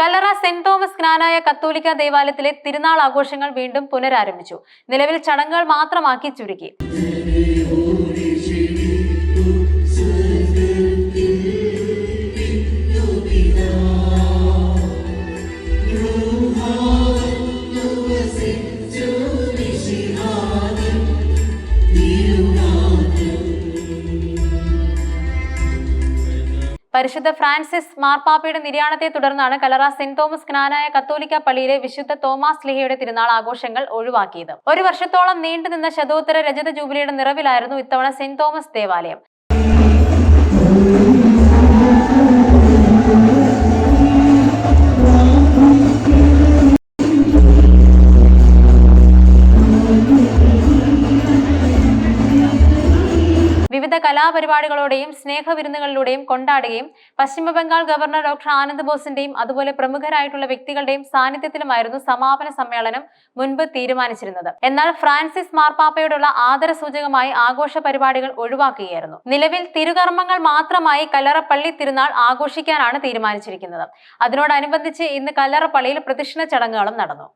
കല്ലറ saint Thomas ജ്ഞാനായ കത്തോലിക്ക ദേവാലയത്തിലെ തിരുനാൾ ആഘോഷങ്ങൾ വീണ്ടും പുനരാരംഭിച്ചു. നിലവിൽ ചടങ്ങുകൾ മാത്രമാക്കി ചുരുക്കി. പരിശുദ്ധ ഫ്രാൻസിസ് മാർപ്പാപ്പയുടെ നിര്യാണത്തെ തുടർന്നാണ് കലറ സെന്റ് തോമസ് ജ്ഞാനായ കത്തോലിക്ക പള്ളിയിലെ വിശുദ്ധ തോമസ് ലിഹയുടെ തിരുനാൾ ആഘോഷങ്ങൾ ഒഴിവാക്കിയത്. ഒരു വർഷത്തോളം നീണ്ടുനിന്ന ശതോത്തര രജത ജൂബിലിയുടെ നിറവിലായിരുന്നു ഇത്തവണ സെന്റ് തോമസ് ദേവാലയം. വിവിധ കലാപരിപാടികളോടെയും സ്നേഹവിരുന്നുകളിലൂടെയും കൊണ്ടാടുകയും പശ്ചിമബംഗാൾ ഗവർണർ ഡോക്ടർ ആനന്ദ് ബോസിന്റെയും അതുപോലെ പ്രമുഖരായിട്ടുള്ള വ്യക്തികളുടെയും സാന്നിധ്യത്തിലുമായിരുന്നു സമാപന സമ്മേളനം മുൻപ് തീരുമാനിച്ചിരുന്നത്. എന്നാൽ ഫ്രാൻസിസ് മാർപ്പാപ്പയോടുള്ള ആദരസൂചകമായി ആഘോഷ പരിപാടികൾ ഒഴിവാക്കുകയായിരുന്നു. നിലവിൽ തിരുകർമ്മങ്ങൾ മാത്രമായി കല്ലറപ്പള്ളി തിരുനാൾ ആഘോഷിക്കാനാണ് തീരുമാനിച്ചിരിക്കുന്നത്. അതിനോടനുബന്ധിച്ച് ഇന്ന് കല്ലറപ്പള്ളിയിൽ പ്രതിഷ്ഠ ചടങ്ങുകളും നടന്നു.